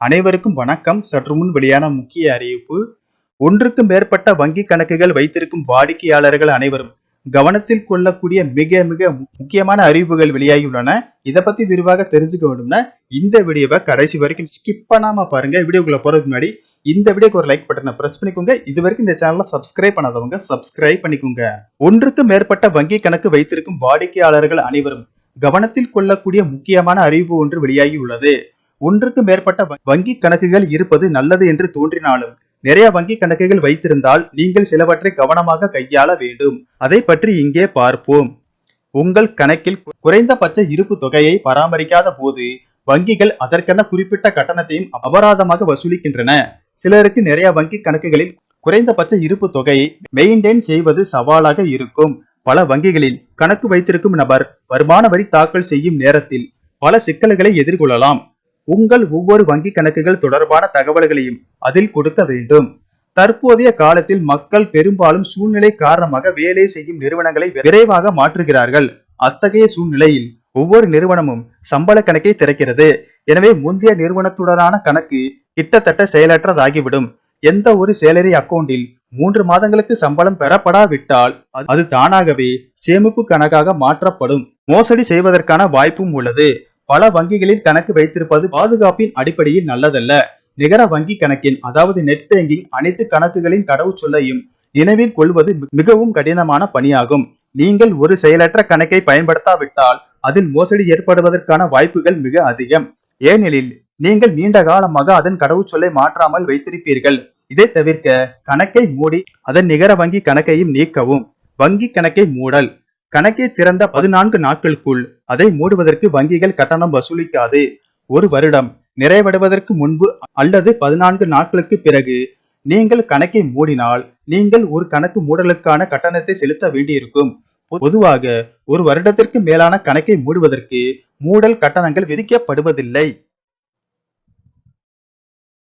அனைவருக்கும் வணக்கம். சற்று முன் வெளியான முக்கிய அறிவிப்பு. ஒன்றுக்கு மேற்பட்ட வங்கி கணக்குகள் வைத்திருக்கும் வாடிக்கையாளர்கள் அனைவரும் கவனத்தில் கொள்ளக்கூடிய மிக மிக முக்கியமான அறிவிப்புகள் வெளியாகியுள்ளன. இதை பத்தி விரிவாக தெரிஞ்சுக்க வேண்டும்னா இந்த வீடியோவை கடைசி வரைக்கும் ஸ்கிப் பண்ணாம பாருங்க. வீடியோக்குள்ள போறதுக்கு முன்னாடி இந்த வீடியோக்கு ஒரு லைக் பட்டனை பிரஸ் பண்ணிக்கோங்க. இது வரைக்கும் இந்த சேனலை சப்ஸ்கிரைப் பண்ணாதவங்க சப்ஸ்கிரைப் பண்ணிக்கோங்க. ஒன்றுக்கு மேற்பட்ட வங்கி கணக்கு வைத்திருக்கும் வாடிக்கையாளர்கள் அனைவரும் கவனத்தில் கொள்ளக்கூடிய முக்கியமான அறிவிப்பு ஒன்று வெளியாகி உள்ளது ஒன்றுக்கு மேற்பட்ட வங்கி கணக்குகள் இருப்பது நல்லது என்று தோன்றினாலும் நிறைய வங்கி கணக்குகள் வைத்திருந்தால் நீங்கள் சிலவற்றை கவனமாக கையாள வேண்டும். அதை பற்றி இங்கே பார்ப்போம். உங்கள் கணக்கில் குறைந்தபட்ச இருப்பு தொகையை பராமரிக்காத போது வங்கிகள் அதற்கென குறிப்பிட்ட கட்டணத்தையும் அபராதமாக வசூலிக்கின்றன. சிலருக்கு நிறைய வங்கி கணக்குகளில் குறைந்தபட்ச இருப்பு தொகையை மெயின்டைன் செய்வது சவாலாக இருக்கும். பல வங்கிகளில் கணக்கு வைத்திருக்கும் நபர் வருமான வரி தாக்கல் செய்யும் நேரத்தில் பல சிக்கல்களை எதிர்கொள்ளலாம். உங்கள் ஒவ்வொரு வங்கி கணக்குகள் தொடர்பான தகவல்களையும் அதில் கொடுக்க வேண்டும். தற்போதைய காலத்தில் மக்கள் பெரும்பாலும் சூழ்நிலை காரணமாக வேலை செய்யும் நிறுவனங்களை விரைவாக மாற்றுகிறார்கள். அத்தகைய சூழ்நிலையில் ஒவ்வொரு நிறுவனமும் சம்பள கணக்கை திறக்கிறது. எனவே முந்தைய நிறுவனத்துடனான கணக்கு கிட்டத்தட்ட செயலற்றதாகிவிடும். எந்த ஒரு சேலரி அக்கவுண்டில் மூன்று மாதங்களுக்கு சம்பளம் பெறப்படாவிட்டால் அது- அது தானாகவே சேமிப்பு கணக்காக மாற்றப்படும். மோசடி செய்வதற்கான வாய்ப்பும் உள்ளது. பல வங்கிகளில் கணக்கு வைத்திருப்பது பாதுகாப்பின் அடிப்படையில் நல்லதல்ல. நிகர வங்கி கணக்கின் அதாவது நெட் பேங்கிங் அனைத்து கணக்குகளின் கடவுச்சொல்லையும் நினைவில் கொள்வது மிகவும் கடினமான பணியாகும். நீங்கள் ஒரு செயலற்ற கணக்கை பயன்படுத்தாவிட்டால் அதில் மோசடி ஏற்படுவதற்கான வாய்ப்புகள் மிக அதிகம். ஏனெனில் நீங்கள் நீண்ட காலமாக அதன் கடவுச்சொல்லை மாற்றாமல் வைத்திருப்பீர்கள். இதை தவிர்க்க கணக்கை மூடி அதன் நிகர வங்கி கணக்கையும் நீக்கவும். வங்கி கணக்கை மூடல். கணக்கை திறந்த பதினான்கு நாட்களுக்குள் அதை மூடுவதற்கு வங்கிகள் கட்டணம் வசூலிக்காது. ஒரு வருடம் நிறைவடைவதற்கு முன்பு அல்லது பதினான்கு நாட்களுக்கு பிறகு நீங்கள் கணக்கை மூடினால் நீங்கள் ஒரு கணக்கு மூடலுக்கான கட்டணத்தை செலுத்த வேண்டியிருக்கும். பொதுவாக ஒரு வருடத்திற்கு மேலான கணக்கை மூடுவதற்கு மூடல் கட்டணங்கள் விதிக்கப்படுவதில்லை.